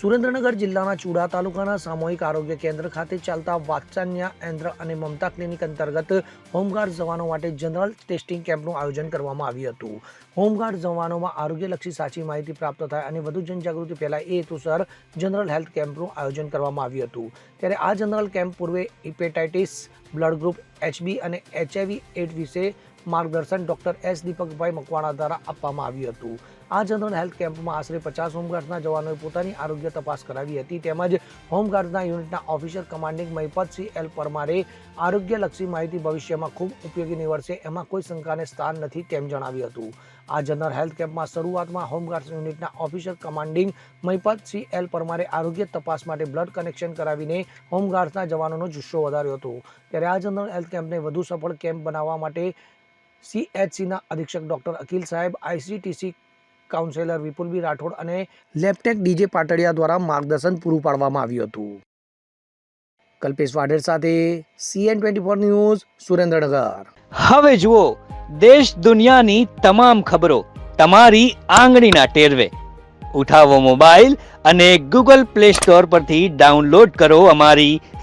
સુરેન્દ્રનગર જિલ્લાના ચુડા તાલુકાના સામૂહિક આરોગ્ય કેન્દ્ર ખાતે ચાલતા વાત્સન્ય કેન્દ્ર અને મમતા ક્લિનિક અંતર્ગત હોમગાર્ડ જવાનો માટે જનરલ ટેસ્ટિંગ કેમ્પનું આયોજન કરવામાં આવ્યું હતું. હોમગાર્ડ જવાનોમાં આરોગ્યલક્ષી સાચી માહિતી પ્રાપ્ત થાય અને વધુ જનજાગૃતિ ફેલાય એ હેતુસર જનરલ હેલ્થ કેમ્પનું આયોજન કરવામાં આવ્યું હતું. ત્યારે આ જનરલ કેમ્પ પૂર્વે હિપેટાઇટિસ બ્લડ ગ્રુપ એચબી અને એચઆઈવી એડ વિશે માર્ગદર્શન ડોક્ટર એસ દીપકભાઈ મકવાણા દ્વારા આપવામાં આવ્યું હતું. આ જનરલ હેલ્થ કેમ્પમાં આશરે પચાસ હોમગાર્ડ્સના જવાનોએ પોતાની આરોગ્ય તપાસ કરાવી હતી. તેમજ હોમગાર્ડ્સના યુનિટના ઓફિસર કમાન્ડિંગ મહિપતસિંહ એલ પરમારે આરોગ્યલક્ષી માહિતી ભવિષ્યમાં ખૂબ ઉપયોગી નીવડશે, એમાં કોઈ શંકાને સ્થાન નથી તેમ જણાવ્યું હતું. આ જનરલ હેલ્થ કેમ્પમાં શરૂઆતમાં હોમગાર્ડ યુનિટના ઓફિસર કમાન્ડિંગ મહિપતસિંહ એલ પરમારે આરોગ્ય તપાસ માટે બ્લડ કનેક્શન કરાવીને હોમગાર્ડ્સના જવાનોનો જુસ્સો વધાર્યો હતો. ત્યારે જનરલ હેલ્થ કેમ્પને વધુ સફળ કેમ્પ બનાવવા માટે સીએચસીના અધિક્ષક ડોક્ટર અકિલ સાહેબ, આઈસીટીસી કાઉન્સેલર વિપુલબી રાઠોડ અને લેપટેક ડીજે પાટડિયા દ્વારા માર્ગદર્શન પૂરું પાડવામાં આવ્યું હતું. કલ્પેશ વાઢેર સાથે CN twenty four news, Surendranagar. હવે જુઓ, દેશ દુનિયાની તમામ ખબરો તમારી આંગળીના ટેરવે. ઉઠાવો મોબાઈલ અને ગૂગલ પ્લે સ્ટોર પરથી ડાઉનલોડ કરો અમારી